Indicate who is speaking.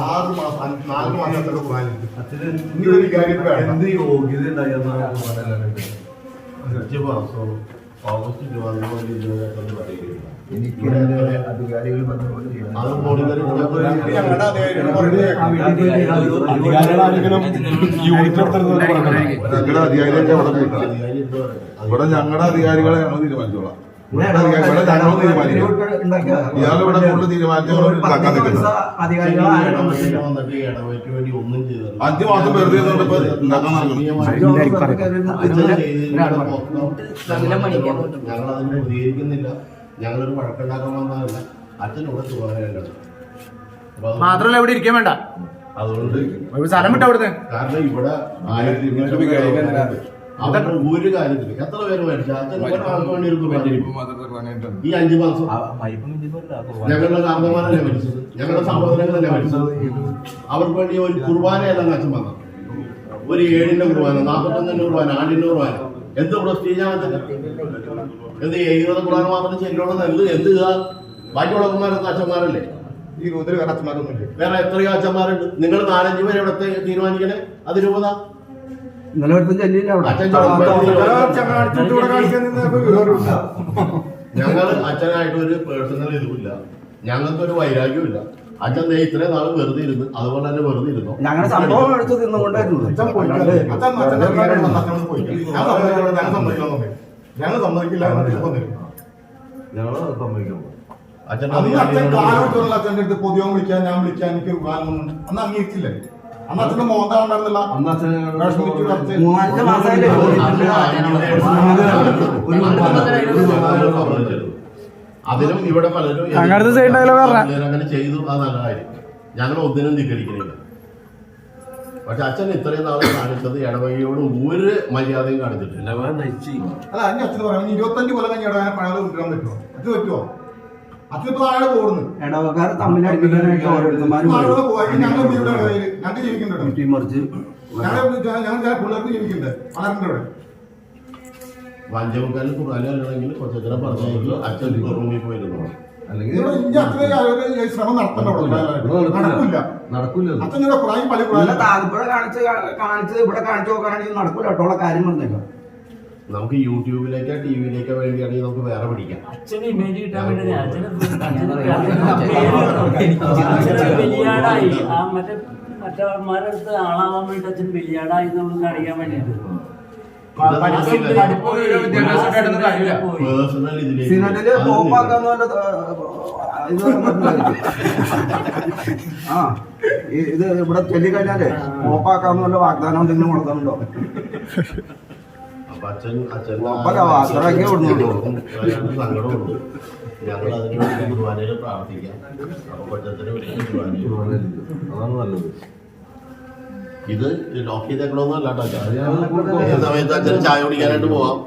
Speaker 1: ആറ് മാസം നാല് മാസത്തിന്റെ ഖുറാനുണ്ട് ഇനി ഒരു കാര്യം
Speaker 2: എന്ത് യോഗ്യത ഉണ്ടായിരുന്നു
Speaker 3: മാസം ഓഗസ്റ്റ് ജോലി പറയുകയില്ല
Speaker 4: എനിക്ക് അധികാരികൾ
Speaker 1: ഞങ്ങളുടെ
Speaker 5: അധികാരികളെ അവിടെ ഇവിടെ ഞങ്ങളുടെ അധികാരികളെ ഞങ്ങൾ തീരുമാനിച്ചോളാം. ഇവിടെ കൂടുതൽ ഉണ്ടാക്കാൻ നിൽക്കുന്നത്
Speaker 3: ചെയ്തില്ല
Speaker 5: അഞ്ച് മാസം വെറുതെ ഉണ്ടാക്കാൻ നടക്കുന്നു
Speaker 3: ഞങ്ങൾ അതിനെ പ്രതികരിക്കുന്നില്ല. ഞങ്ങളൊരു വഴക്കുണ്ടാക്കാൻ വന്നതല്ല. അച്ഛൻ ഇവിടെ ചുമതലയുണ്ട്
Speaker 6: മാത്രല്ല ഇവിടെ ഇരിക്കാൻ വേണ്ട.
Speaker 3: അതുകൊണ്ട്
Speaker 6: ഒരു സ്ഥലം വിട്ട അവിടുന്ന്.
Speaker 3: കാരണം ഇവിടെ ആയിരത്തി ഇരുന്നൂറ്റി അവരുടെ ഒരു കാര്യത്തിൽ എത്ര പേര് മരിച്ചു അച്ഛൻ ഒരാൾക്ക് വേണ്ടി ഒരു കുർബാന ഈ അഞ്ചു മാസം. ഞങ്ങളുടെ കാർന്നമാരല്ലേ മരിച്ചത് ഞങ്ങളുടെ സഹോദരങ്ങളല്ലേ മരിച്ചത് അവർക്ക് വേണ്ടി ഒരു കുർബാനയല്ല അച്ഛൻ വന്നത്. ഒരു ഏഴിന്റെ കുർബാന നാൽപ്പത്തൊന്നിന്റെ കുർബാന ആണ്ടിന്റെ കുർബാന. എന്ത് പ്രസ്റ്റീജാണ് എന്ത് എഴുപത് കുർബാന മാത്രം ചെല്ലുള്ളത് എന്ത് എന്ത് ഇതാ? ബാക്കിയുള്ളവന്മാരൊക്കെ അച്ഛന്മാരല്ലേ?
Speaker 1: ഈ രൂപത്തിൽ വേറെ അച്ഛന്മാരൊന്നുമില്ല.
Speaker 3: വേറെ എത്രയോ അച്ഛന്മാരുണ്ട്. നിങ്ങൾ നാലഞ്ച് പേര് ഇവിടുത്തെ തീരുമാനിക്കണേ? അത് രൂപത
Speaker 4: ഇന്നലെ
Speaker 3: ഞങ്ങൾ അച്ഛനായിട്ട് ഒരു പേഴ്സണൽ ഇതുമില്ല. ഞങ്ങൾക്കൊരു വൈരാഗ്യമില്ല അച്ഛൻ ഇത്രയും നാളും വെറുതെ ഇരുന്നു അതുപോലെ തന്നെ വെറുതെ ഇരുന്നു?
Speaker 4: ഞങ്ങളുടെ സംഭവം എടുത്ത് തിന്നുകൊണ്ടായിരുന്നു.
Speaker 1: സമ്മതിക്കില്ല ഞങ്ങൾ അച്ഛൻ കാലോട്ടുള്ള അച്ഛന്റെ അടുത്ത് പൊതുവം വിളിക്കാൻ ഞാൻ വിളിക്കാൻ എനിക്ക് അന്ന് അംഗീകരിച്ചില്ലേ? അന്ന് അച്ഛന്റെ മോന്താ ഉണ്ടായിരുന്നില്ല
Speaker 5: അന്ന് അച്ഛൻ
Speaker 1: വിഷമിച്ചു
Speaker 3: ഇവിടെ പലരും
Speaker 6: അങ്ങനത്തെ side പറഞ്ഞു.
Speaker 3: അങ്ങനെ ചെയ്തു അത് നല്ല കാര്യം. ഞങ്ങൾ ഒന്നിനും ധിക്കരിക്കണില്ല. പക്ഷെ അച്ഛൻ ഇത്രയും നാളെ കാണിച്ചത് ഇടവകയോട് ഒരു മര്യാദയും കാണിച്ചിട്ടില്ല.
Speaker 1: അല്ല അതിന്റെ അച്ഛൻ പറയാം ഇനി ഇരുപത്തഞ്ച് കൊല്ലം കഴിഞ്ഞ ഇടവേന പഴയത് കൊണ്ടുവരാൻ പറ്റുമോ? അത് പറ്റുമോ?
Speaker 4: ഇടവക്കാർ തമ്മിൽ അടിപ്പിക്കാനായിട്ട് ഓരോരുത്തന്മാരും
Speaker 1: ഞങ്ങൾ ജീവിക്കുന്നുണ്ട് ഞങ്ങൾ ഞങ്ങൾ ഞാൻ പിള്ളേർക്ക് ജീവിക്കുന്നുണ്ട്. വളർന്നിട്ട്
Speaker 3: വഞ്ചമുക്കാലിൽ അല്ലെങ്കിൽ കൊച്ചച്ഛനെ പറഞ്ഞു അച്ഛൻ റൂമിൽ പോയിരുന്നു.
Speaker 5: അല്ലെങ്കിൽ
Speaker 1: ശ്രമം നടത്തണ്ട നടക്കില്ല
Speaker 4: കാണിച്ച് കാണിച്ച് ഇവിടെ കാണിച്ചു നോക്കുകയാണെങ്കിൽ നടക്കൂല കേട്ടോ കാര്യം പറഞ്ഞേക്കാം.
Speaker 3: നമുക്ക് യൂട്യൂബിലേക്കോ ടി വിയിലേക്കോ വേണ്ടിയാണെങ്കിൽ നമുക്ക് വേറെ പിടിക്കാം
Speaker 7: മറ്റേ മറ്റവന്മാരുടെ അടുത്ത് ആളാവാൻ വേണ്ടി അച്ഛൻ ബലിയാടായി നമുക്ക് അറിയാൻ വേണ്ടിട്ട്
Speaker 4: ആ ഇത് ഇവിടെ ചൊല്ലിക്കഴിഞ്ഞാലേ ഓപ്പാക്കാന്ന് വല്ല വാഗ്ദാനം എന്തെങ്കിലും കൊടുക്കുന്നുണ്ടോ? ഇവിടുന്നുള്ളൂ.
Speaker 3: സങ്കടമുണ്ട് ഞങ്ങൾ അതിനുവേണ്ടി കുർബാനയിൽ പ്രാർത്ഥിക്കാം. അപ്പൊ കൊച്ചത്തിന് വേണ്ടി കുർബാനയിൽ
Speaker 5: അതാണ് നല്ലത്.
Speaker 3: ഇത് ലോക്ക് ചെയ്തേക്കണമെന്നല്ല കേട്ടോ സമയത്ത് ചായ കുടിക്കാനായിട്ട് പോവാം